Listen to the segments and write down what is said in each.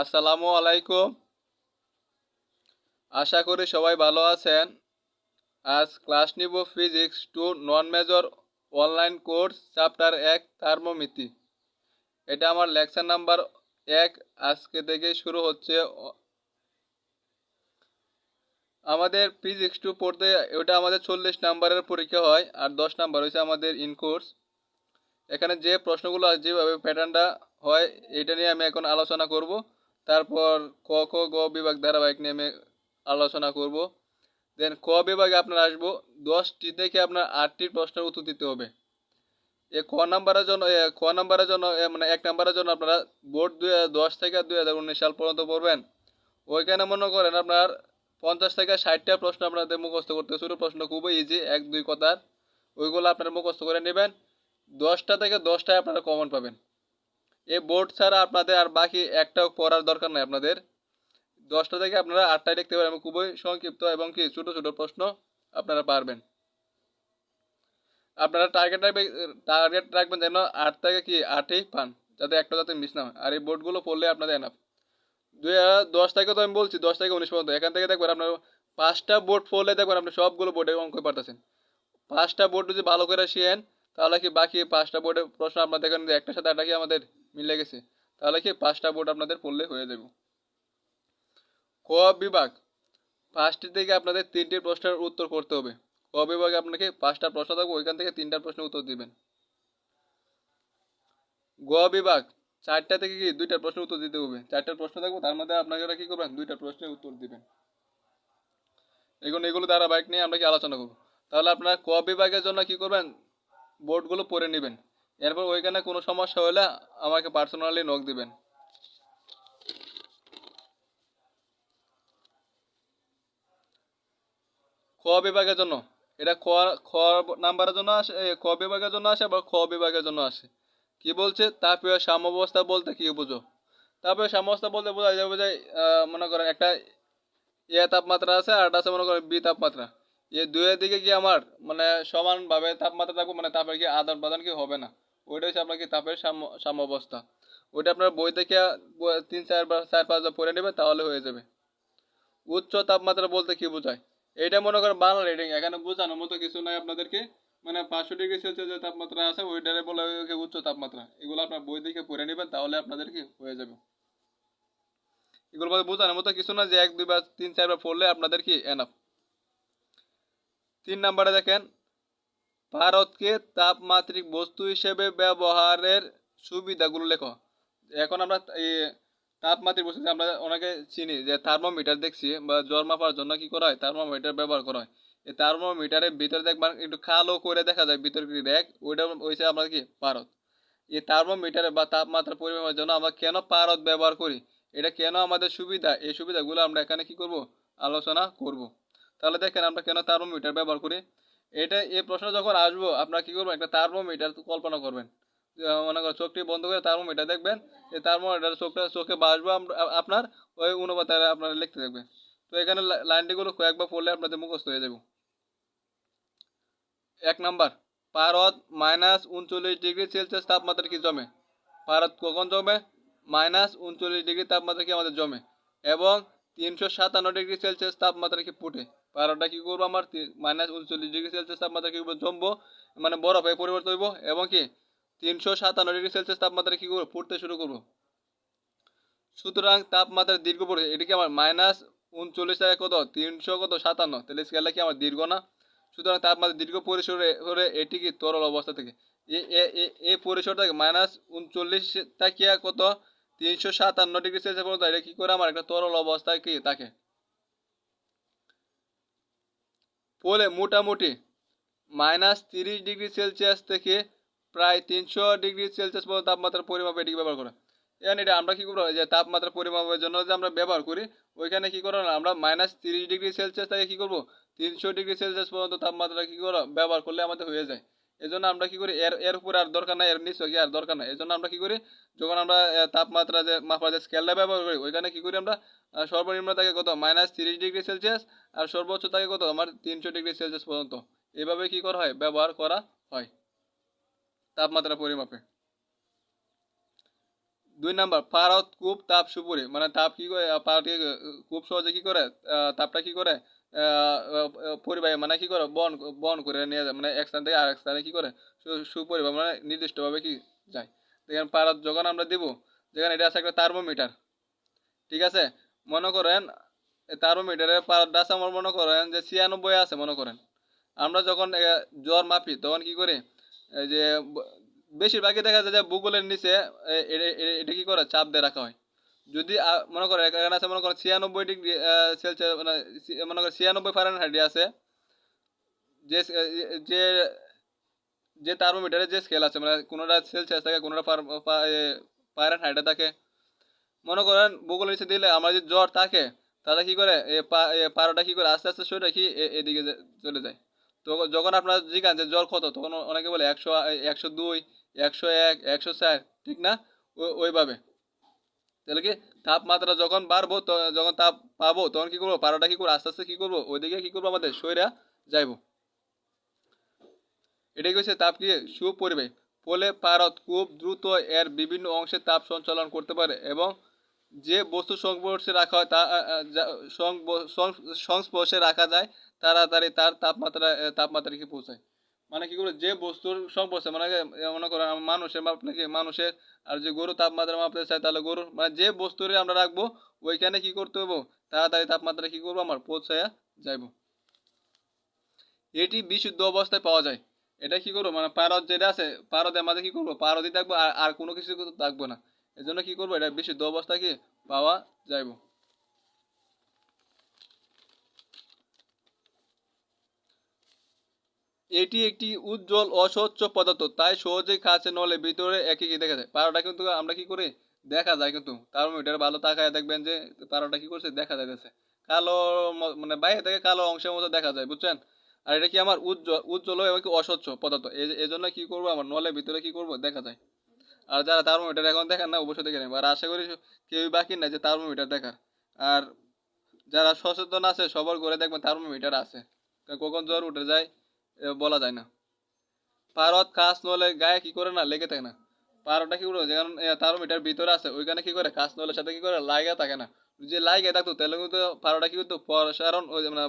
আসসালামু আলাইকুম। আশা করি সবাই ভালো আছেন। আজ ক্লাস নিব physics two non major online course chapter এক, থার্মোমিতি। এটা আমার লেকচার নাম্বার এক। আজকে থেকে শুরু হচ্ছে। আমাদের ফিজিক্স টু পড়তে, ওটা আমাদের চল্লিশ নাম্বারের পরীক্ষা হয়, আর দশ নাম্বার হয়েছে আমাদের ইন কোর্স। এখানে যে প্রশ্নগুলো, যেভাবে প্যাটার্নটা হয়, এটা নিয়ে আমি এখন আলোচনা করব। তারপর ক খ গ বিভাগ ধারাবাহিক নেমে আলোচনা করব। দেন ক বিভাগে আপনার আসব। দশটি থেকে আপনার আটটি প্রশ্নের উত্তর দিতে হবে। এ ক নাম্বারের জন্য ক নাম্বারের জন্য মানে এক নাম্বারের জন্য আপনারা বোর্ড দুই দশ থেকে দুই হাজার উনিশ সাল পর্যন্ত পড়বেন। ওইখানে মনে করেন আপনার পঞ্চাশ থেকে ষাটটা প্রশ্ন আপনাদের মুখস্থ করতে শুরু প্রশ্ন খুবই ইজি এক, দুই কথার। ওইগুলো আপনারা মুখস্থ করে নেবেন। দশটা থেকে দশটায় আপনারা কমন পাবেন। এই বোর্ড ছাড়া আপনাদের আর বাকি একটাও পড়ার দরকার নাই আপনাদের। দশটা থেকে আপনারা আটটায় লিখতে পারবেন খুবই সংক্ষিপ্ত এবং কি ছোটো ছোটো প্রশ্ন আপনারা পারবেন। আপনারা টার্গেট রাখবেন টার্গেট রাখবেন যেন আট থেকে কি আটই পান, যাতে একটা যাতে মিস না হয়। আর এই বোর্ডগুলো পড়লে আপনাদের এনাফ দুই হাজার দশ থেকে তো আমি বলছি, দশ থেকে উনিশ পর্যন্ত। এখান থেকে দেখবেন আপনার পাঁচটা বোর্ড পড়লে দেখবেন আপনি সবগুলো বোর্ডে অঙ্ক পারতেছেন। পাঁচটা বোর্ড যদি ভালো করে শিখেন, তাহলে কি বাকি পাঁচটা বোর্ডের প্রশ্ন আপনার দেখেন একটার সাথে একটা কি আমাদের মিলে গেছে। তাহলে কি পাঁচটা বোর্ড আপনাদের পড়লে হয়ে যাবে? ক বিভাগ? পাঁচটি থেকে আপনাদের তিনটি প্রশ্নের উত্তর করতে হবে। ক বিভাগে আপনাকে পাঁচটা প্রশ্ন থাকবে, ওইখান থেকে তিনটা প্রশ্নের উত্তর দিবেন। গ বিভাগ? চারটা থেকে কি দুইটা প্রশ্নের উত্তর দিতে হবে? চারটা প্রশ্ন থাকবে, তার মধ্যে আপনাকে কি করবেন? দুইটা প্রশ্নের উত্তর দিবেন। এগুলো এগুলো ধারাবাহিক নিয়ে আমরা কি আলোচনা করব? তাহলে আপনারা ক বিভাগের জন্য কি করবেন? বোর্ডগুলো পড়ে নেবেন। এরপর ওইখানে কোনো সমস্যা হলে আমাকে পার্সোনালি নক দিবেন। খ বিভাগের জন্য। এটা খ খ নাম্বারের জন্য আসে এ, খ বিভাগের জন্য আসে বা খ বিভাগের জন্য আসে। কি বলছে? তাপীয় সাম্যাবস্থা বলতে কি বুঝো? তাপীয় সাম্যাবস্থা বলতে বোঝা যায় বোঝায় মনে করেন একটা এ তাপমাত্রা আছে আর আছে মনে করেন বি তাপমাত্রা। এই দুয়ের দিকে কি আমার মানে সমানভাবে তাপমাত্রা থাকবে মানে তাপের কি আদান প্রদান কি হবে না? ওইটা হচ্ছে আপনার কি তাপের সাম্য, সাম্যাবস্থা। ওইটা আপনার বই থেকে তিন, চার বার চার, পাঁচ বার পড়ে নেবেন, তাহলে হয়ে যাবে। উচ্চ তাপমাত্রা বলতে কি বোঝায়? এটা মনে করেন বাংলা রেটিং এখানে বোঝানোর মতো কিছু নাই আপনাদেরকে। মানে পাঁচশো ডিগ্রি সেলসিয়াস যে তাপমাত্রা আছে ওইটারে বলে উচ্চ তাপমাত্রা। এগুলো আপনার বই থেকে পড়ে নেবেন, তাহলে আপনাদের কি হয়ে যাবে। এগুলো বোঝানোর মতো কিছু না যে এক, দুই বার তিন চারবার পড়লে আপনাদের কি এনাফ তিন নাম্বারে দেখেন ভারতকে তাপমাত্রিক বস্তু হিসেবে ব্যবহারের সুবিধাগুলো লেখো। এখন আমরা এই তাপমাত্রিক বস্তু আমরা অনেকে চিনি, যে থার্মোমিটার দেখছি বা জ্বর মাপার জন্য কি করা হয়? থার্মোমিটার ব্যবহার করা হয়। এই থার্মোমিটারের ভিতরে দেখবেন একটু কালো করে দেখা যায়, ভিতরে দেখ ওইটা হয়েছে আমরা কি? ভারত। এই থার্মোমিটারে বা তাপমাত্রা পরিমাপের জন্য আমরা কেন পারদ ব্যবহার করি? এটা কেন আমাদের সুবিধা? এই সুবিধাগুলো আমরা এখানে কি করব? আলোচনা করব। তাহলে দেখেন আমরা কেন থার্মোমিটার ব্যবহার করি? এটা এই প্রশ্ন যখন আসব, আপনারা কি করবেন? একটা থার্মোমিটার কল্পনা করবেন। মনে করেন চোখটি বন্ধ করে থার্মোমিটার দেখবেন। এই থার্মোমিটার চোখটা, চোখে বাসবো আপনার ওই অনুপাতে আপনারা লিখতে দেখবেন। তো এখানে লাইনটিগুলো কয়েকবার পড়লে আপনাদের মুখস্থ হয়ে যাবে। এক নাম্বার ভারত মাইনাস উনচল্লিশ ডিগ্রি সেলসিয়াস তাপমাত্রা কি জমে? ভারত কখন জমে? মাইনাস উনচল্লিশ ডিগ্রি তাপমাত্রা কি আমাদের জমে? এবং তিনশো সাতান্ন ডিগ্রি সেলসিয়াস তাপমাত্রা কি ফুটে? ভারতটা কি করব? আমার মাইনাস উনচল্লিশ ডিগ্রি সেলসিয়াস তাপমাত্রা কি করব? জমবো। মানে বরফ পরিবর্তন হইব এবং কি তিনশো সাতান্ন ডিগ্রি সেলসিয়াস তাপমাত্রা কি করব? ফুটতে শুরু করব। সুতরাং তাপমাত্রা দীর্ঘ পড়ে এটা কি আমার মাইনাস উনচল্লিশ থেকে কত? তিনশো কত? সাতান্ন। তাহলে স্কেলটা কি আমার দীর্ঘ না? সুতরাং তাপমাত্রা দীর্ঘ পরিসরে এটি কি তরল অবস্থা থেকে? এই পরিসর থেকে মাইনাস উনচল্লিশ থেকে কত? তিনশো সাতান্ন ডিগ্রি সেলসিয়াস পর্যন্ত। এটা কি করে? আমার একটা তরল অবস্থায় কি? থাকে ফলে মোটামুটি মাইনাস তিরিশ ডিগ্রি সেলসিয়াস থেকে প্রায় তিনশো ডিগ্রি সেলসিয়াস পর্যন্ত তাপমাত্রার পরিমাপ এটিকে ব্যবহার করা। এখন এটা আমরা কী করব? যে তাপমাত্রা পরিমাপের জন্য যে আমরা ব্যবহার করি, ওইখানে কী করব? আমরা মাইনাস তিরিশ ডিগ্রি সেলসিয়াস থেকে কী করব? তিনশো ডিগ্রি সেলসিয়াস পর্যন্ত তাপমাত্রা কী করো ব্যবহার করলে আমাদের হয়ে যায়। এই জন্য আমরা কি করি? এর এর উপরে আর দরকার নাই এর নিচে কি আর দরকার নাই। এই জন্য আমরা কি করি? যখন আমরা তাপমাত্রা যে মাপার যে স্কেলটা ব্যবহার করি ওইখানে কি করি আমরা? সর্বনিম্ন থাকে কত? মাইনাস তিরিশ ডিগ্রি সেলসিয়াস আর সর্বোচ্চ থাকে কত? আমার তিনশো ডিগ্রি সেলসিয়াস পর্যন্ত। এভাবে কি করা হয়? ব্যবহার করা হয়। তাপমাত্রা পরিমাপে। দুই নাম্বার পারদ কূপ তাপ সুপুরি। মানে তাপ কি করে? আহ, পারদ কি করে? খুব সহজে কি করে? তাপটা কি করে? পরিবাহী মানে কি করে? বন বন করে নিয়ে যায়। মানে এক স্থান থেকে আরেক স্থানে কি করে? সু- সুপরিবাহ মানে নির্দিষ্টভাবে কি যায়? দেখেন পারদ যখন আমরা দিব, যেখানে এটা আছে একটা থার্মোমিটার ঠিক আছে? মনে করেন থার্মোমিটারের পারদটা আছে আমার মনে করেন যে ছিয়ানব্বই আছে মনে করেন। আমরা যখন জ্বর মাপি, তখন কি করি? যে বেশিরভাগই দেখা যায় যে ভূগোলের নিচে এটা কি করে? চাপ দিয়ে রাখা হয়। যদি মনে করেন, এখানে আছে, মনে করেন, ছিয়ানব্বই ডিগ্রি সেলসিয়াস মানে মনে করেন, ছিয়ানব্বই ফারেনহাইট আছে। যে যে যে থার্মোমিটারের যে স্কেল আছে মানে কোনোটা সেলসিয়াস থাকে, কোনোটা ফারেনহাইটে থাকে। মনে করেন, ভূগোলের নিচে দিলে আমরা যদি জ্বর থাকে, তাহলে কী করে পারোটা কি করে, আস্তে আস্তে সরে রাখি এদিকে চলে যায়। তো যখন আপনার জিজ্ঞান যে জ্বর কত, তখন অনেকে বলে একশো একশো দুই, একশো এক, একশো চার, ঠিক না? ওইভাবে। তাহলে কি তাপমাত্রা যখন বাড়বো যখন তাপ পাবো, তখন কি করব? পারোটা কি করব? আস্তে আস্তে কি করব? ওইদিকে কি করব আমাদের? সইরা যাইবো। এটাই হচ্ছে তাপ কি সুপরিবাহী ফলে পারদ খুব দ্রুত এর বিভিন্ন অংশে তাপ সঞ্চালন করতে পারে এবং যে বস্তু সংস্পর্শে রাখা হয় তা সংস্পর্শে রাখা যায়, তাড়াতাড়ি তার তাপমাত্রা তাপমাত্রাকে পৌঁছায়। মানে কি করে যে বস্তুর সংস্পর্শে মানে মনে করেন মানুষের মাপ নাকি, মানুষের আর যে গরু তাপমাত্রা মাপতে চায়, তাহলে গরু মানে যে বস্তুরে আমরা রাখব, ওইখানে কি করতে হব তাড়াতাড়ি তাপমাত্রা কি করব? আমার পৌঁছায়া যাইবো। এটি বিশুদ্ধ অবস্থায় পাওয়া যায়। এটা কি করব? মানে পারদ যেটা আছে, পারদের মাঝে কি করব? পারদই থাকব, আর আর কোনো কিছু থাকব না। এই জন্য কি করব? এটা বিশুদ্ধ অবস্থা কি পাওয়া যাইব। এটি একটি উজ্জ্বল, অস্বচ্ছ পদার্থ। তাই সহজেই কাছে নলে ভিতরে একই কি দেখা যায় পারোটা কিন্তু আমরা কি করি? দেখা যায় কিন্তু। থার্মোমিটার ভালো তাকায় দেখবেন যে পারোটা কি করছে? দেখা যাইতেছে। কালো মানে বাইরে থেকে কালো অংশের মতো দেখা যায়, বুঝছেন? আর এটা কি আমার উজ্জ্বল উজ্জ্বল এবং কি অস্বচ্ছ পদার্থ? এই জন্য কি করব আমার? নলের ভিতরে কি করব? দেখা যায়। আর যারা থার্মোমিটার এখন দেখেন না, অবশ্যই দেখে নেবে আর আশা করি কেউই বাকি নাই যে থার্মোমিটার দেখার। আর যারা সচেতন আছে, সবার ঘরে দেখবেন থার্মোমিটার আছে। কখন জ্বর উঠে যায়? বলা যায় না। পারদ কাজ নলে গায়ে কি করে না, লেগে থাকে না। পারোটা কি করে যেমন থার্মোমিটার ভিতরে আছে, ওইখানে কি করে, কাজ নলের সাথে কি করে লাগা থাকে না। যে লাগে থাকতো, তাহলে কিন্তু পারোটা কি করতো, প্রসারণ মানে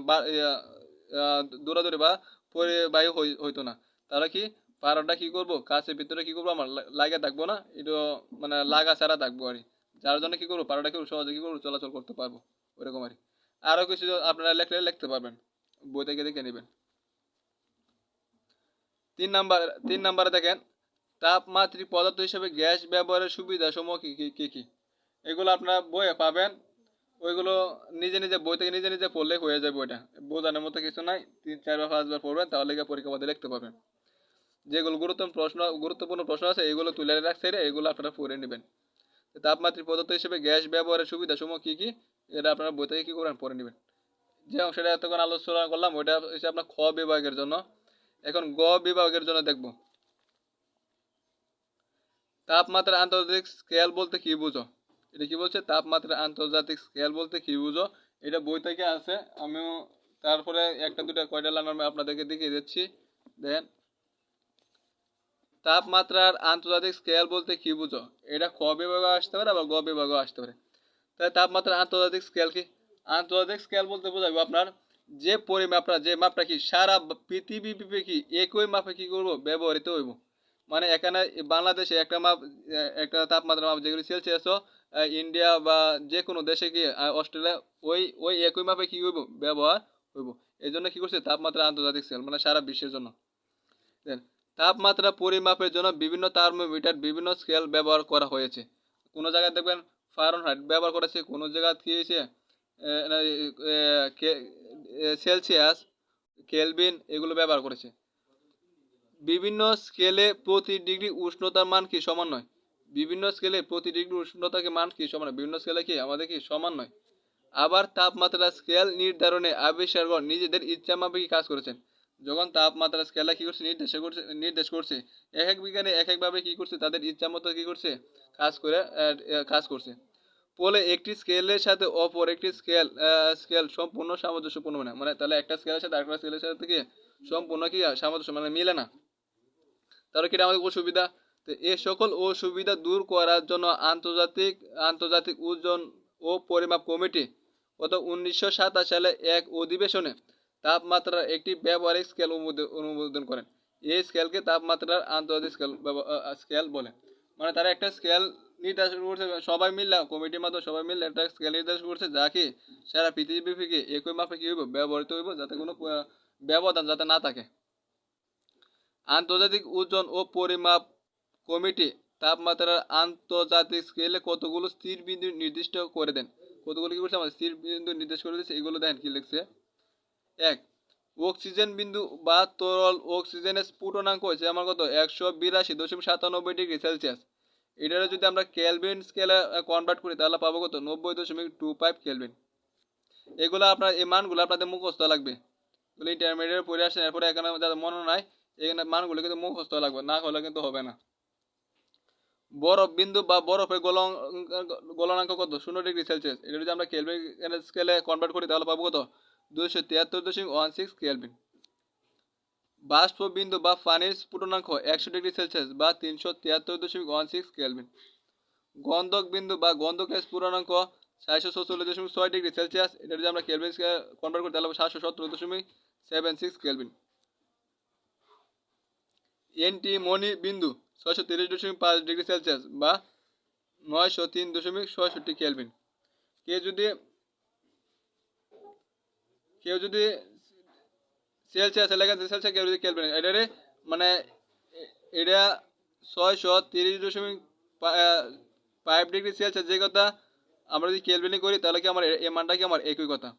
দৌড়াদৌড়ি বা পরিবাহী হইতো না। তাহলে কি পারোটা কি করব কাছের ভিতরে কি করব, আমার লাগা থাকব না এটা মানে লাগা ছাড়া থাকব আর যার জন্য কি করব পারোটা কি সহজে কি করব, চলাচল করতে পারব, ওইরকম আর কি। আরও কিছু আপনারা লেখলে লিখতে পারবেন বই থেকে দেখে নেবেন। তিন নাম্বার, তিন নাম্বারে দেখেন, তাপমাত্রিক পদার্থ হিসেবে গ্যাস ব্যবহারের সুবিধা সমূহ কী কী, কি এগুলো আপনারা বইয়ে পাবেন। ওইগুলো নিজে নিজে বই থেকে নিজে নিজে পড়লে হয়ে যাবে ওইটা। বোঝানোর মতো কিছু নাই। তিন, চার বা পাঁচবার পড়বেন, তাহলে গিয়ে পরীক্ষা মধ্যে লিখতে পারবেন। যেগুলো গুরুত্বপূর্ণ প্রশ্ন গুরুত্বপূর্ণ প্রশ্ন আছে, এগুলো তুলে রাখছে এগুলো আপনারা পড়ে নেবেন। তাপমাত্রিক পদার্থ হিসেবে গ্যাস ব্যবহারের সুবিধা সমূহ কী, কি? এটা আপনারা বই থেকে কী করবেন পড়ে নেবেন? যে অংশটা এতক্ষণ আলোচনা করলাম, ওইটা হচ্ছে আপনার খ বিভাগের জন্য। এখন গ বিভাগের জন্য দেখব। তাপমাত্রা আন্তর্জাতিক স্কেল বলতে কি বুঝো? এটা কি বলছে? তাপমাত্রা আন্তর্জাতিক স্কেল বলতে কি বুঝো? এটা বই থেকে আছে। আমিও তারপরে একটা, দুটা, কয়টা লাইন আমি আপনাদেরকে দেখিয়ে দিচ্ছি। দেন, তাপমাত্রার আন্তর্জাতিক স্কেল বলতে কি বুঝো? এটা ক বিভাগে আসতে পারে, আবার গ বিভাগে আসতে পারে। তাই তাপমাত্রার আন্তর্জাতিক স্কেল কি? আন্তর্জাতিক স্কেল বলতে বোঝাবো আপনার যে পরিমাপটা যে মাপটা কি সারা পৃথিবী কি একই মাপে কি করব? ব্যবহৃত হইব। মানে এখানে বাংলাদেশে একটা মাপ একটা তাপমাত্রা মাপ যেগুলি সেলসিয়াস ইন্ডিয়া বা যে কোনো দেশে কি অস্ট্রেলিয়া ওই ওই একই মাপে কি হইব ব্যবহার হইব। এই জন্য কি করছে? তাপমাত্রা আন্তর্জাতিক স্কেল মানে সারা বিশ্বের জন্য। Then, তাপমাত্রা পরিমাপের জন্য বিভিন্ন থার্মোমিটার বিভিন্ন স্কেল ব্যবহার করা হয়েছে। কোনো জায়গায় দেখবেন ফারেনহাইট ব্যবহার করেছে কোনো জায়গায় কী হয়েছে? সেলসিয়াস, কেলভিন এগুলো ব্যবহার করেছে। বিভিন্ন স্কেলে প্রতি ডিগ্রি উষ্ণতার মান কি সমান নয়? বিভিন্ন স্কেলে প্রতি ডিগ্রি উষ্ণতাকে মান কি সমান বিভিন্ন স্কেলে কি আমাদের কি সমান নয়? আবার তাপমাত্রা স্কেল নির্ধারণে আবিষ্কারগণ নিজেদের ইচ্ছা মাফিক কাজ করেছেন? যখন তাপমাত্রা স্কেলে কি করছে, নির্দেশ করছে নির্দেশ করছে, এক এক বিজ্ঞানী এক একভাবে কি করছে, তাদের ইচ্ছা মতো কি করছে, কাজ করে কাজ করছে। ফলে একটি স্কেলের সাথে অপর একটি স্কেল স্কেল সম্পূর্ণ সামঞ্জস্যপূর্ণ না। মানে তাহলে একটা স্কেলের সাথে আরেকটা স্কেলের সাথে কি সম্পূর্ণ কি সামঞ্জস্য মানে মিলে না? তাহলে কি এটা আমাদের অসুবিধা? তো এ সকল অসুবিধা দূর করার জন্য আন্তর্জাতিক আন্তর্জাতিক ওজন ও পরিমাপ কমিটি গত উনিশশো সাতাশ সালে এক অধিবেশনে তাপমাত্রার একটি ব্যবহারিক স্কেল অনুমোদন করেন। এই স্কেলকে তাপমাত্রার আন্তর্জাতিক স্কেল স্কেল বলে। মানে তারা একটা স্কেল নির্দেশন করছে, সবাই মিললে, কমিটির মাধ্যমে সবাই মিললে একটা স্কেল নির্দেশ করছে, যা কি সারা পৃথিবী থেকে একই মাপে কি হইব, ব্যবহৃত হইব যাতে কোনো ব্যবধান যাতে না থাকে। আন্তর্জাতিক ওজন ও পরিমাপ কমিটি তাপমাত্রার আন্তর্জাতিক স্কেলে কতগুলো স্থির বিন্দু নির্দিষ্ট করে দেন? কতগুলো কি করছে? আমাদের স্থির বিন্দু নির্দেশ করে দিচ্ছে এগুলো দেখেন কি লিখছে। এক, অক্সিজেন বিন্দু বা তরল অক্সিজেনের স্ফুটনাঙ্ক হচ্ছে আমার কত? একশো বিরাশি দশমিক সাতানব্বই ডিগ্রি সেলসিয়াস। এটারে যদি আমরা ক্যালভিন স্কেলে কনভার্ট করি, তাহলে পাবো কত? নব্বই দশমিক টু ফাইভ ক্যালভিন এগুলো আপনার, এই মানগুলো আপনাদের মুখস্থ লাগবে। এগুলো ইন্টারমিডিয়েট পড়ে আসছেন এরপরে এখানে যাদের মনে নাই, এখানে মানগুলো কিন্তু মুখস্থ লাগবে, না হলে কিন্তু হবে না। বরফ বিন্দু বা বরফের গলন গলনাঙ্ক কত? শূন্য ডিগ্রি সেলসিয়াস। এটা যদি আমরা কেলভিন স্কেলে কনভার্ট করি, তাহলে পাবো কত? দুইশো তিয়াত্তর দশমিক ওয়ান সিক্স কেলভিন বাষ্প বিন্দু বা পানির স্ফুটনাঙ্ক একশো ডিগ্রি সেলসিয়াস বা তিনশো তিয়াত্তর দশমিক ওয়ান সিক্স কেলভিন। গন্ধক বিন্দু বা গন্ধকের স্ফুটনাঙ্ক চারশো ছচল্লিশ দশমিক ছয় ডিগ্রি সেলসিয়াস। এটা যদি আমরা কেলভিন কনভার্ট করি, তাহলে সাতশো সত্তর দশমিক সেভেন সিক্স কেলভিন। এনটি মণি বিন্দু ছয়শো তিরিশ দশমিক পাঁচ ডিগ্রি সেলসিয়াস বা নয়শো তিন দশমিক ছয়ষট্টি কেলভিন। কেউ যদি কেউ যদি সেলসিয়াস লেখা সেলসিয়াস কেউ যদি কেলভিন এটারে মানে এটা ছয়শো তিরিশ দশমিক ফাইভ ডিগ্রি সেলসিয়াস যে কথা আমরা যদি কেলভিনে করি, তাহলে কি আমার এই মানটা কি আমার একই কথা?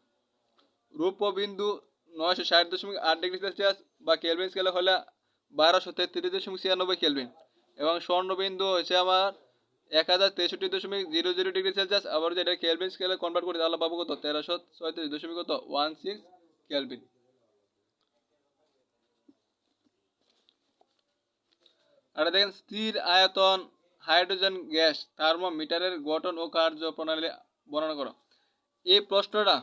রূপবিন্দু নয়শো ষাট দশমিক আট ডিগ্রি সেলসিয়াস বা কেলভিন স্কেলে হলে বারোশো তেত্রিশ দশমিক ছিয়ানব্বই কেলভিন এবং স্বর্ণবিন্দু হচ্ছে আমার এক হাজার তেষট্টি দশমিক জিরো জিরো ডিগ্রি সেলসিয়াস আবার যদি এটা কেলভিন স্কেলে কনভার্ট করি, তাহলে পাবো কত? তেরোশো ছয়ত্রিশ দশমিক কত? ওয়ান সিক্স কেলভিন আর দেখেন, স্থির আয়তন, হাইড্রোজেন গ্যাস, থার্মোমিটারের গঠন ও কার্যপ্রণালী বর্ণনা করো। এই প্রশ্নটা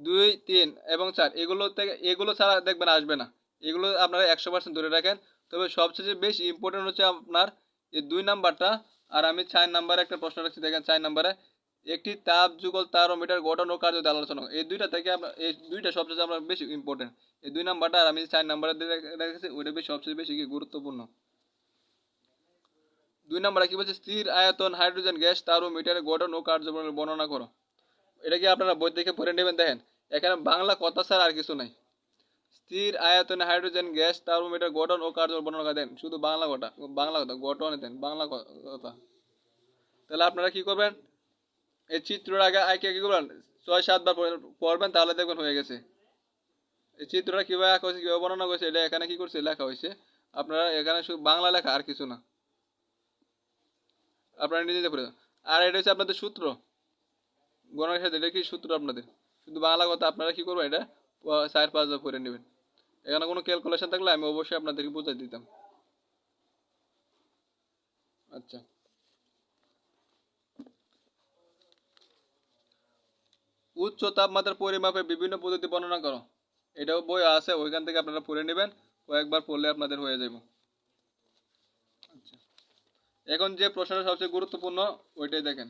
দুই, তিন এবং চার, এগুলো থেকে এগুলো ছাড়া দেখবেন আসবে না। এগুলো আপনারা একশো পার্সেন্ট ধরে রাখেন। তবে সবচেয়ে বেশি ইম্পর্টেন্ট হচ্ছে আপনার এই দুই নাম্বারটা। আর আমি চার নাম্বারে একটা প্রশ্ন রাখছি, দেখেন চার নাম্বারে। একটি তাপ যুগল তারোমিটার গঠন ও কার্য আলোচনা এই দুইটা থেকে আপনার এই দুইটা সবচেয়ে আপনার বেশি ইম্পর্টেন্ট এই দুই নাম্বারটা আর আমি চার নাম্বারে রেখেছি, ওইটা বেশি সবচেয়ে বেশি গুরুত্বপূর্ণ? দুই নম্বরে কি বলছে, স্থির আয়তন, হাইড্রোজেন, গ্যাস তারোমিটারের গঠন ও কার্যপ্রণালী বর্ণনা করো। এটা কি আপনারা বই থেকে পড়ে নেবেন? দেখেন, এখানে বাংলা কথা ছাড়া আর কিছু নাই। স্থির আয়তনে হাইড্রোজেন, গ্যাস থার্মোমিটার গঠন ও কার্য বর্ণনা করে। দেন শুধু বাংলা কথা বাংলা কথা, গঠন দেন, বাংলা কথা। তাহলে আপনারা কি করবেন? এই চিত্রটা আগে আগে কি করবেন? ছয় সাতবার পড়ে- পড়বেন, তাহলে দেখবেন হয়ে গেছে। এই চিত্রটা কীভাবে আঁকা হয়েছে, কীভাবে বর্ণনা করেছে, এটা এখানে কী করছে, লেখা হয়েছে। আপনারা এখানে শুধু বাংলা লেখা, আর কিছু না। আপনারা পড়ে যান। আর এটা হচ্ছে আপনাদের সূত্র। গণার সাথে এটা কি সূত্র আপনাদের? শুধু বাংলা কথা, আপনারা কি করবেন এটা? চার পাঁচ বার পড়ে নেবেন। এখানে কোনো ক্যালকুলেশন থাকলে আমি অবশ্যই আপনাদেরকে বুঝাই দিতাম। আচ্ছা। উচ্চ তাপমাত্রার পরিমাপের বিভিন্ন পদ্ধতি বর্ণনা করো। এটাও বই আছে, ওইখান থেকে আপনারা পড়ে নেবেন। কয়েকবার পড়লে আপনাদের হয়ে যাবে এখন যে প্রশ্নটা সবচেয়ে গুরুত্বপূর্ণ, ওইটাই দেখেন।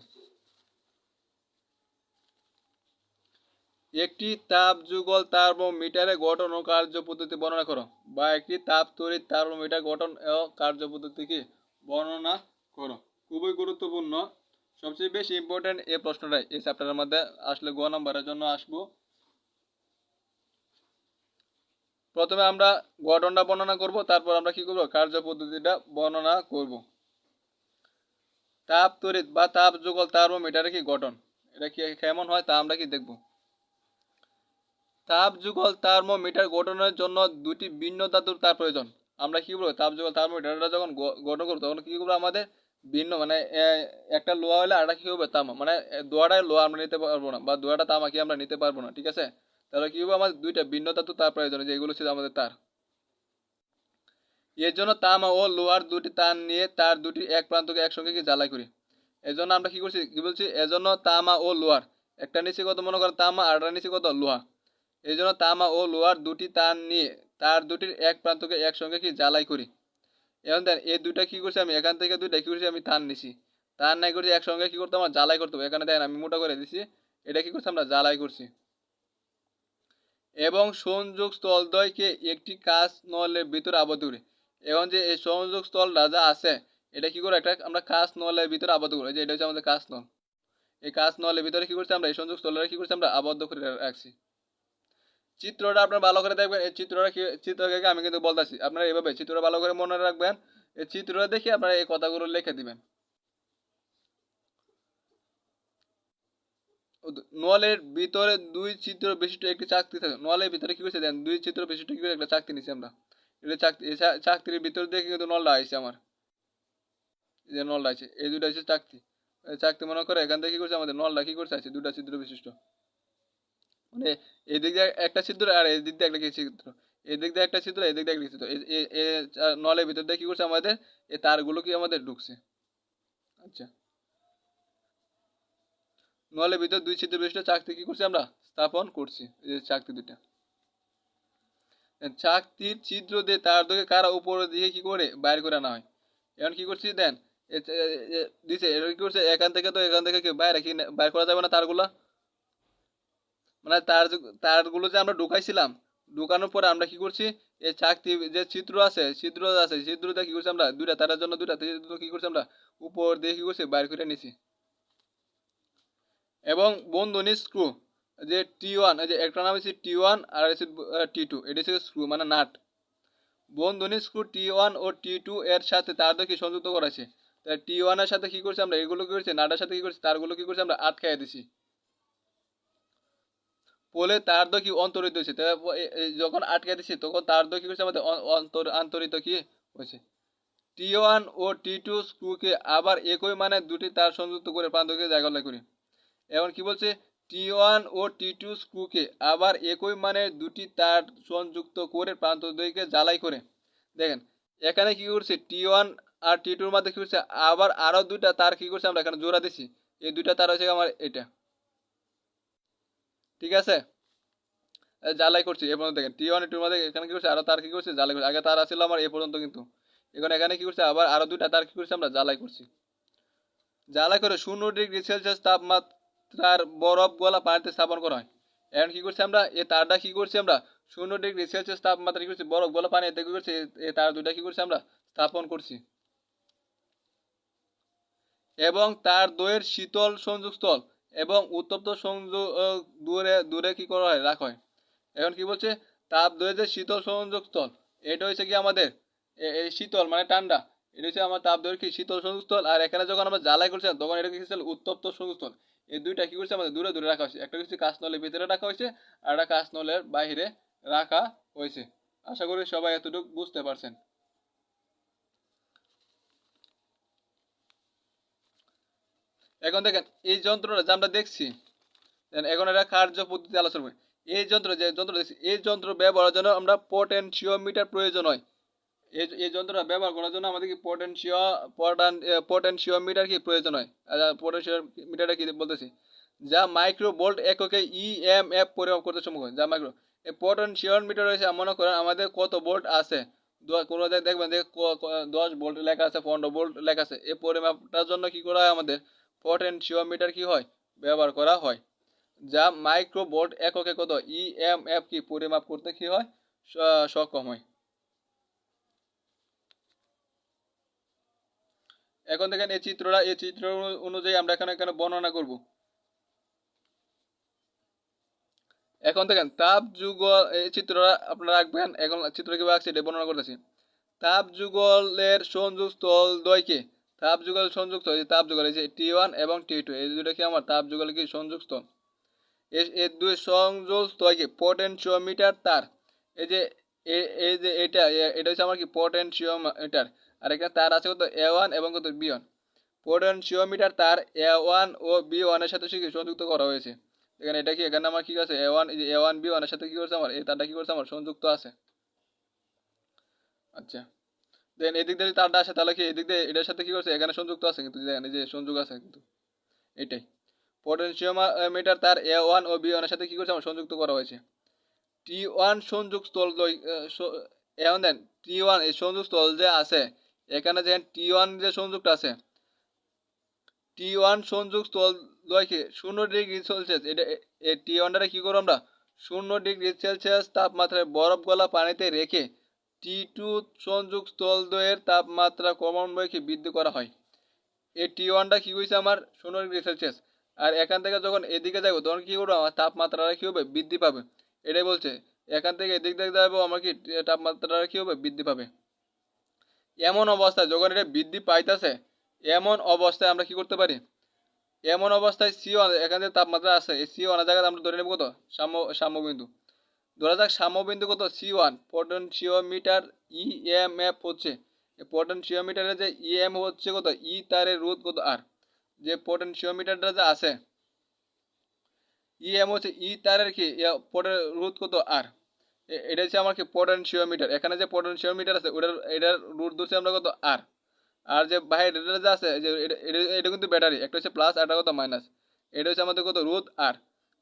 একটি তাপ যুগল থার্মোমিটারের গঠন ও কার্য পদ্ধতি বর্ণনা করো বা একটি তাপ তড়িৎ থার্মোমিটার গঠন ও কার্য পদ্ধতি কি বর্ণনা করো। খুবই গুরুত্বপূর্ণ। সবচেয়ে বেশি ইম্পর্টেন্ট এই প্রশ্নটাই এই চ্যাপ্টারের মধ্যে আসলে গ নাম্বারের জন্য আসব। প্রথমে আমরা গঠনটা বর্ণনা করব, তারপর আমরা কি করব? কার্য পদ্ধতিটা বর্ণনা করব। তাপ তড়িৎ বা তাপ যুগল থার্মোমিটারের কি গঠন? এটা কি কেমন হয় তা আমরা কি দেখব। তাপ যুগল থার্মোমিটার গঠনের জন্য দুটি ভিন্ন ধাতুর তার প্রয়োজন। আমরা কি করব তাপ যুগল থার্মোমিটারটা যখন গঠন করব, তখন কি করব আমাদের? ভিন্ন মানে একটা লোহা হলে আরেকটা কি হবে? তামা মানে দোয়াটায় লোহা আমরা নিতে পারব না, বা দোয়াটা তামা কি আমরা নিতে পারব না, ঠিক আছে? তাহলে কি হবে? আমাদের দুইটা ভিন্ন ধাতু তার প্রয়োজন যে এগুলো ছিল আমাদের তার। এর জন্য তামা ও লোহার দুটি তার নিয়ে তার দুটি এক প্রান্তকে একসঙ্গে কি জ্বালাই করি। এজন্য আমরা কি করছি? কি বলছি? এজন্য তামা ও লোহার, একটা নিচে কত মনে করেন? তামা, আর একটা নিচে কত? লোহা। এই জন্য তামা ও লোহার দুটি তার নিয়ে তার দুটির এক প্রান্তকে একসঙ্গে কি জ্বালাই করি। এখন দেন এই দুইটা কি করছি আমি? এখান থেকে দুইটা কি করছি? আমি তার নিছি। তার নাই করছি, একসঙ্গে কি করতে আমার জ্বালাই করতে হবে। এখানে দেখেন, আমি মোটা করে দিছি। এটা কি করছি আমরা? জ্বালাই করছি। এবং সংযোগ স্থলদ্বয়কে একটি কাজ নলের ভিতরে আবদ্ধ করি। এখন যে এই সংযোগ স্থলটা যা আছে, এটা কি করে একটা আমরা কাজ নলের ভিতরে আবদ্ধ করি? যে এটা হচ্ছে আমাদের কাজ নল। এই কাজ নলের ভিতরে কি করছি আমরা? এই সংযোগ স্থলটা কি করছি আমরা? আবদ্ধ করে রাখছি। চিত্রটা আপনার ভালো করে দেখবেন। এই চিত্রটা চিত্রকে আমি কিন্তু বলতেছি। আপনারা এভাবে চিত্রটা ভালো করে মনে রাখবেন। এই চিত্রটা দেখে আপনারা এই কথাগুলো লিখে দিবেন। নলের ভিতরে দুই চিত্র বিশিষ্ট একটি চাকতি থাকে। নলের ভিতরে কি করছে? দেন দুই চিত্র বিশিষ্ট কি করে একটা চাকতি নিছি আমরা। এটা চাকতি এই চা- চাকতির ভিতর দিয়ে কিন্তু নলটা আইছে আমার। যে নলটা আছে এই দুটো আছে চাকতি। চাকতি মনে করে, এখান থেকে কি করছে আমাদের? নলটা কি করছে? আছে দুটা চিত্র বিশিষ্ট। মানে এদিক দিয়ে একটা চিত্র আর এদিক দিয়ে একটা চিত্র এদিক দিয়ে একটা চিত্র এদিক দিয়ে একটা এ- এ- এ চা- নলের ভিতর দিয়ে কি করছে আমাদের? এই তারগুলো কি আমাদের ঢুকছে। আচ্ছা। নলের ভিতর দুই ছিদ্র বিশিষ্ট চাকতি কি করছি আমরা? স্থাপন করছি। এই চাকতি দুইটা। চাকতির ছিদ্র দিয়ে তার দিকে কারা উপরের দিকে কি করে? বাইর করে আনা হয়। এখন কি করছি দেন? দিছে এটা কি করছে? এখান থেকে তো এখান থেকে বাইরে কি বাইর করা যাবে না তারগুলা? মানে তার তারগুলো যে আমরা ঢুকাইছিলাম, ঢুকানোর পরে আমরা কি করছি? এই চাকতি যে চিত্র আছে চিত্র আছে চিত্রটা কি করছি আমরা? দুইটা তারের জন্য দুইটা চিত্র কি করছি আমরা? উপর দিয়ে কি করছি? বাইর করে নিছি। এবং বন্ধনী স্ক্রু যে টি ওয়ান এই যে একটা নাম হচ্ছে টি ওয়ান আর হচ্ছে টি টু এটি হচ্ছে স্ক্রু মানে নাট। বন্ধনী স্ক্রু টি ওয়ান ও টি টু এর সাথে তার কি সংযুক্ত করেছে তাই টি ওয়ানের সাথে কি করছি আমরা? এগুলো কি করছি? নাটের সাথে কি করছি? তারগুলো কি করছি? আমরা আটকাই দিছি। পোলে তার কি অন্তরিত হয়েছে যখন আটকে দিছি, তখন তার কি করছে? আমাদের আন্তরিত কি হয়েছে টি ওয়ান ও টি টু স্ক্রুকে আবার একই মানে দুটি তার সংযুক্ত করে প্রান্তকে জায়গা করি। এখন কি বলছে? টি ওয়ান ও টি টু স্ক্রুকে আবার একই মানে দুটি তার সংযুক্ত করে প্রান্ত দুইকে জ্বালাই করে। দেখেন, এখানে কি করছে? টি ওয়ান আর টি টুর মধ্যে কী করছে? আবার আরও দুইটা তার কি করছে আমরা এখানে জোড়া দিছি। এই দুইটা তার হচ্ছে আমার এটা। ঠিক আছে? জ্বালাই করছি, এ পর্যন্ত দেখেন, টি ওয়ান টুর মধ্যে এখানে কী করছে? আরও তার কি করছে? জ্বালাই করছে। আগে তার আসছিল আমার, এ পর্যন্ত কিন্তু। এখন এখানে কি করছে? আবার আরও দুইটা তার কি করছে আমরা জ্বালাই করছি। জ্বালাই করে শূন্য ডিগ্রি সেলসিয়াস তাপমাত্রার বরফ গলা পানিতে স্থাপন করা হয়। এখন কি করছি আমরা? এই তারটা কি করছি আমরা? শূন্য ডিগ্রি সেলসিয়াস তাপমাত্রা কি করছি? বরফ গলা পানি এতে কি করছি? এই তার দুইটা কি করছি আমরা? স্থাপন করছি। এবং তার দইয়ের শীতল সংযোগস্থল এবং উত্তপ্ত সংযোগ দূরে দূরে কি করা হয়? রাখা হয়। এখন কি বলছে? তাপ দইয়ের যে শীতল সংযোগস্থল, এটা হচ্ছে কি আমাদের? এ- শীতল মানে ঠান্ডা। এটা হচ্ছে আমার তাপ দইয়ের কি? শীতল সংযোগস্থল। আর এখানে যখন আমরা জ্বালাই করছিলাম তখন এটা কি ছিল উত্তপ্ত সংযোগস্থল। এই দুইটা কি করছে আমাদের দূরে দূরে রাখা হয়েছে। একটা কিছু কাঁচ নলের ভিতরে রাখা হয়েছে, আর একটা কাঁচ নলের বাইরে রাখা হয়েছে। আশা করি সবাই এতটুকু বুঝতে পারছেন। এখন দেখেন, এই যন্ত্রটা যে আমরা দেখছি এখন এটা কার্য পদ্ধতি আলোচনা এই যন্ত্র যে যন্ত্র দেখছি, এই যন্ত্র ব্যবহারের জন্য আমরা পটেনশিওমিটার প্রয়োজন হয়। এই যন্ত্রটা ব্যবহার করার জন্য আমাদের কি পটেনশিও পটান পটেনশিওমিটার কি প্রয়োজন হয়? পটেনশিওমিটারটা কি বলতেছি? যা মাইক্রো ভোল্ট এককে ই এম ইএমএফ পরিমাপ করতে সম্ভব যা মাইক্রো এই পটেনশিওমিটার রয়েছে, মনে করেন আমাদের কত ভোল্ট আছে? কোনো জায়গায় দেখবেন যে দশ ভোল্ট লেখা আছে, পনেরো ভোল্ট লেখা আছে। এই পরিমাপটার জন্য কি করা হয় আমাদের? পটেনশিওমিটার কি হয়? ব্যবহার করা হয়। যা মাইক্রো ভোল্ট এককে কত? ই এম ইএমএফ কি পরিমাপ করতে কি হয়? সক্ষম হয়। এখন দেখেন এই চিত্রটা, এই চিত্র অনুযায়ী আমরা এখানে এখানে বর্ণনা করব। এখন দেখেন, তাপ যুগল, এই চিত্রটা আপনারা রাখবেন। এখন চিত্র কীভাবে আঁকছি এটা বর্ণনা করতেছি। তাপ যুগলের সংযোগ স্থল দ্বয়কে তাপ যুগল সংযুক্ত এই তাপ যুগল, এই যে টি ওয়ান এবং টি টু এই দুটো কি আমার? তাপ যুগল কি সংযোগ স্থল এই দুই সংযোগ স্থলকে পটেনশিওমিটার তার। এই যে এই যে এটা এটা হচ্ছে আমার কি? পটেনশিওমিটার আর এখানে তার আছে কত? এ ওয়ান এবং কত? বি ওয়ান পটেনশিওমিটার তার এ ওয়ান ও বি ওয়ানের সাথে কি সংযুক্ত করা হয়েছে? এখানে এটা কি? এখানে আমার কি আছে? A one A one B ওয়ানের সাথে কি করছে আমার? এই তারটা কি করছে আমার? সংযুক্ত আছে। আচ্ছা। দেন এদিক দিয়ে তারটা আসে, তাহলে কি এদিক দিয়ে এটার সাথে কি করছে? এখানে সংযুক্ত আছে কিন্তু দেখেন এই যে সংযোগ আছে কিন্তু। এটাই। পটেনশিওমিটার তার এ ওয়ান ও বি ওয়ানের সাথে কি করছে? আমার সংযুক্ত করা হয়েছে। টি ওয়ান সংযোগ স্থল এখন দেন টি ওয়ান এই সংযোগ স্থল যে আছে এখানে যে টি ওয়ান যে সংযোগটা আছে টি ওয়ান সংযোগ স্থল দয়কে শূন্য ডিগ্রি সেলসিয়াস। এটা টি ওয়ানটারে কী করব আমরা? শূন্য ডিগ্রি সেলসিয়াস তাপমাত্রায় বরফ গলা পানিতে রেখে টি টু সংযোগ স্থল দ্বয়ের তাপমাত্রা ক্রমান্বয়কে বৃদ্ধি করা হয়। এই টি ওয়ানটা কী হয়েছে আমার? শূন্য ডিগ্রি সেলসিয়াস। আর এখান থেকে যখন এদিকে যাব, তখন কী করব? আমার তাপমাত্রাটা কী হবে? বৃদ্ধি পাবে। এটাই বলছে। এখান থেকে এদিক দিকে যাব আমার কি তাপমাত্রাটা কী হবে? বৃদ্ধি পাবে। এমন অবস্থায় যখন এটা বৃদ্ধি পাইতেছে, এমন অবস্থায় আমরা কি করতে পারি? এমন অবস্থায় সি এখানে যে তাপমাত্রা আছে, এই সি ওয়ানের জায়গায় আমরা ধরে নেব কত? সাম্য, সাম্যবিন্দু। ধরা যাক সাম্যবিন্দু কত? C one potentiometer E M F হচ্ছে। পটেনশিওমিটারের যে ই এম হচ্ছে কত? ই তারের রোধ কত? আর যে পটেনশিওমিটারটা যে আছে ই এম হচ্ছে ই তারের কি? রোধ কত? আর এটা হচ্ছে আমার কি পটেনশিওমিটার এখানে যে পটেনশিওমিটার আছে, ওটার, এটার রুট ধরছি আমরা কত? আর আর যে বাইরে এটা যে আছে, যে এটা- কিন্তু ব্যাটারি একটা হচ্ছে প্লাস আর কত? মাইনাস এটা হচ্ছে আমাদের কত? রোধ আর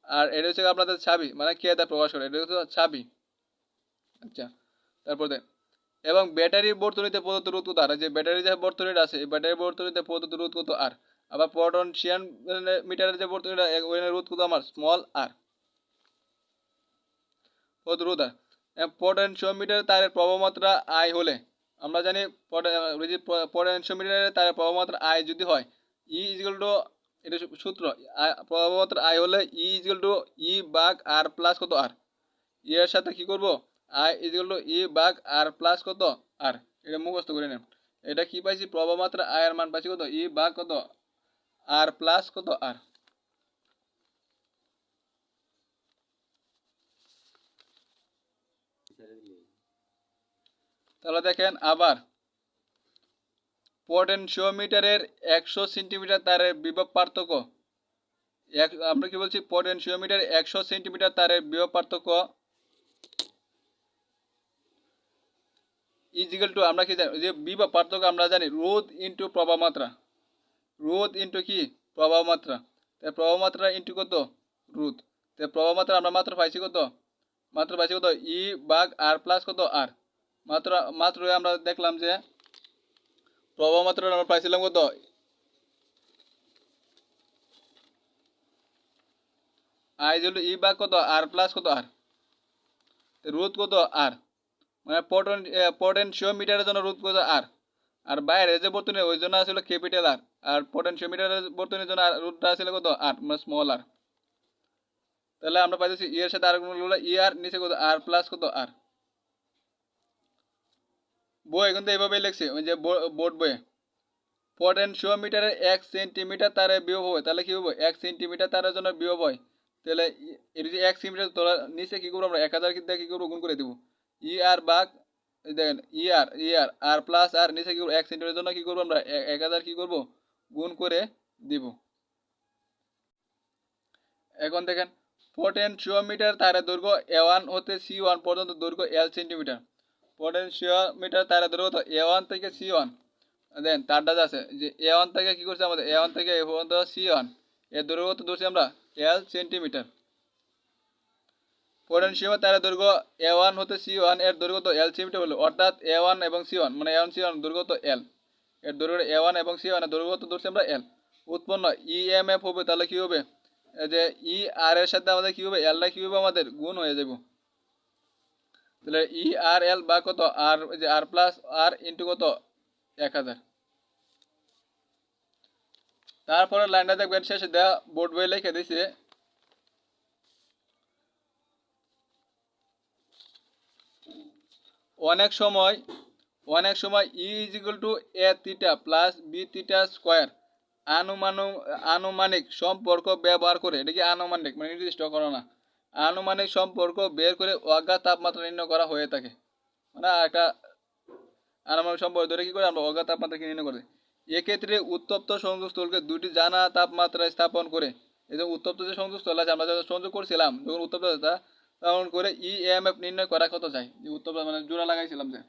আর এটা হচ্ছে আপনাদের ছাবি মানে কে তা প্রকাশ করে? এটা হচ্ছে ছাবি আচ্ছা তারপর এবং ব্যাটারির বর্তনীতে প্রদত্ত রোধ কত? আর যে ব্যাটারি যে বর্তনীটা আছে, এই ব্যাটারি বর্তনীতে প্রদত্ত রোধ কত? আর আবার পটেনশিয়ান মিটারের যে বর্তনীটা ওখানে রোধ কত? আমার স্মল আর কত রোধ আর পটেনশিওমিটার তারের প্রবাহমাত্রা আই হলে, আমরা জানি পটেনশিওমিটারের তারের প্রবাহমাত্রা আয় যদি হয় ই ইজিক্যাল টু এটা সূত্র প্রবাহমাত্রা আই হলে ই ইজিক্যাল টু ই বাগ আর প্লাস কত আর ই এর সাথে কি করব? আই ইজিক্যাল টু ই বাগ আর প্লাস কত আর এটা মুখস্থ করে নেন এটা কি পাইছি? প্রবাহমাত্রা আয়ের মান পাইছি কত? ই বাগ কত আর প্লাস কত আর তাহলে দেখেন আবার পটেনশিওমিটারের একশো সেন্টিমিটার তারের বিভব পার্থক্য। এক, আমরা কি বলছি? পটেনশিওমিটার একশো সেন্টিমিটার তারের বিভব পার্থক্য ইজিক্যাল টু আমরা কি জানি? যে বিভব পার্থক্য আমরা জানি, রোধ ইন্টু প্রবাহ মাত্রা। রোধ ইন্টু কি? প্রবাহ মাত্রা। তাই প্রবাহ মাত্রা ইন্টু কত? রোধ। তাই প্রবাহ মাত্রা আমরা মাত্র পাইছি কত? মাত্র পাইছি কত? ই বাগ আর প্লাস কত? আর মাত্র মাত্র আমরা দেখলাম যে প্রবাহ মাত্রা আমরা পাইছিলাম কত? আই জল ই বাগ কত? আর প্লাস কত? আর রোধ কত? আর মানে পটেন পটেনশিও মিটারের জন্য রোধ কত? আর আর বাইরে যে বর্তনী ওই জন্য আসলে ক্যাপিটাল আর আর পটেনশিও মিটারের বর্তনীর জন্য রোধটা আসলে কত? আর মানে স্মল আর তাহলে আমরা পাইতেছি ই এর সাথে আর গুণ ই আর নিচে কত? আর প্লাস কত? আর বই কিন্তু এইভাবেই লিখছি, ওই যে বোর্ড বইয়ে পটেনশিওমিটারের এক সেন্টিমিটার তারে বিয়োগ হবে, তাহলে কি হবে? এক সেন্টিমিটার তারের জন্য বিয়োগ হয়। তাহলে এটা যে এক সেন্টিমিটার তোলা নিচে কি করব আমরা? এক হাজার কিন্তু কি করব? গুণ করে দেবো। ই আর বাঘ দেখেন, ই আর ই আর আর প্লাস আর নিচে কি করব? এক সেন্টিমিটার জন্য কি করব আমরা? এক হাজার কি করব? গুণ করে দিব। এখন দেখেন পটেনশিওমিটার তারের দৈর্ঘ্য এ ওয়ান হতে সি ওয়ান পর্যন্ত দৈর্ঘ্য এল সেন্টিমিটার। পটেনশিওমিটার তারের দৈর্ঘ্য তো এ ওয়ান থেকে সি ওয়ান দেন তারটা আছে যে এ ওয়ান থেকে কী করছে আমাদের? এ ওয়ান থেকে এ পর্যন্ত সি ওয়ানের দৈর্ঘ্য তো ধরছি আমরা এল সেন্টিমিটার পটেনশিওমিটার তারের দৈর্ঘ্য এ ওয়ান হতে সি ওয়ানের দৈর্ঘ্য এল সেন্টিমিটার হলো অর্থাৎ এ ওয়ান এবং সি ওয়ান মানে এ ওয়ান সি ওয়ান দৈর্ঘ্য এল এর দৈর্ঘ্য এ ওয়ান এবং সি ওয়ান দৈর্ঘ্য তো ধরছি আমরা এল উৎপন্ন ইএমএফ হবে তাহলে কী হবে? যে ই আর এর সাথে আমাদের কী হবে? এলটা কী হবে? আমাদের গুণ হয়ে যাবে। তাহলে ই আর এল বা কত? আর যে আর প্লাস আর ইন্টু কত? এক হাজার। তারপরে লাইনটা দেখবেন, শেষে দেওয়া বোর্ড বই লিখে দিছে অনেক সময় অনেক সময় E equal to A theta plus B theta square আনুমানু, আনুমানিক সম্পর্ক ব্যবহার করে, এটা কি আনুমানিক মানে নির্দিষ্ট করা না। আনুমানিক সম্পর্ক বের করে অজ্ঞাত তাপমাত্রা নির্ণয় করা হয়ে থাকে। মানে একটা আনুমানিক সম্পর্ক ধরে কি করে আমরা অজ্ঞাত তাপমাত্রা নির্ণয় করে এক্ষেত্রে উত্তপ্ত সংযোগস্থলকে দুটি জানা তাপমাত্রায় স্থাপন করে যে উত্তপ্ত যে সংযোগস্থল আছে, আমরা যখন সংযোগ করছিলাম, যখন উত্তপ্ত স্থাপন করে ই এম এফ নির্ণয় করা কত যায় যে উত্তপ্ত মানে জোড়া লাগাইছিলাম যে।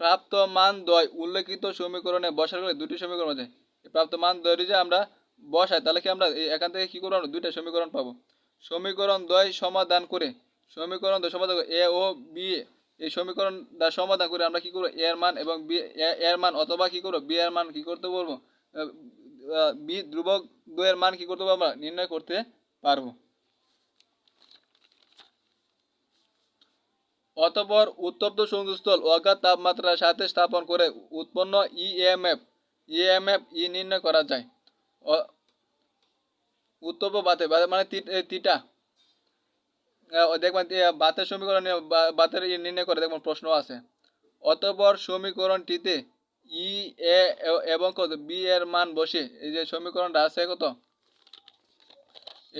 প্রাপ্ত মান দয়, উল্লেখিত সমীকরণে বসার করে দুটি সমীকরণ আছে। প্রাপ্ত মান দয় যে আমরা বসাই, তাহলে কি আমরা এখান থেকে কি করব? আমরা দুইটা সমীকরণ পাবো। সমীকরণ দ্বয় সমাধান করে সমীকরণ দয় সমাধান করে এ ও বি এই সমীকরণটা সমাধান করে আমরা কি করব? এর মান এবং বি এর মান অথবা কি করব? বি এর মান কি করতে আহ, বি ধ্রুবক দুয়ের মান কি করতে পারব আমরা? নির্ণয় করতে পারব। অতঃপর উত্তপ্ত সংযোগস্থল অজ্ঞাত তাপমাত্রার সাথে স্থাপন করে উৎপন্ন ইএমএফ ইএমএফ ই নির্ণয় করা যায়। উত্তপ্ত বাতে মানে তিটা দেখবেন বাতের সমীকরণ বাতের নির্ণয় করে দেখবেন প্রশ্ন আছে। অতঃপর সমীকরণটিতে ই এ এবং কত? বি এর মান বসে। এই যে সমীকরণটা আছে কত?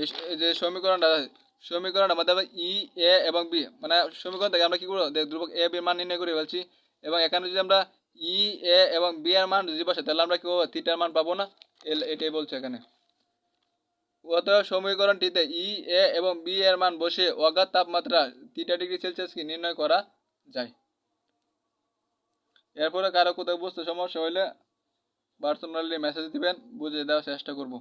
এই যে সমীকরণটা আছে, সমীকরণটা মধ্যে ই এ এবং বি। মানে সমীকরণ থেকে আমরা কি করব? ধ্রুবক এ বি মান নির্ণয় করে বলছি এবং এখানে যদি আমরা ই এ এবং বি এর মান যদি বসে তাহলে আমরা কি পাবো থিটার মান পাবো না? এটাই বলছে এখানে। অতএব সমীকরণটিতে ই এ এবং বি এর মান বসে অগাধ তাপমাত্রা তিনটা ডিগ্রি সেলসিয়াসকে নির্ণয় করা যায়। এরপরে কারও কোথাও বুঝতে সমস্যা হলে পার্সোনালি মেসেজ দিবেন, বুঝিয়ে দেওয়ার চেষ্টা করব।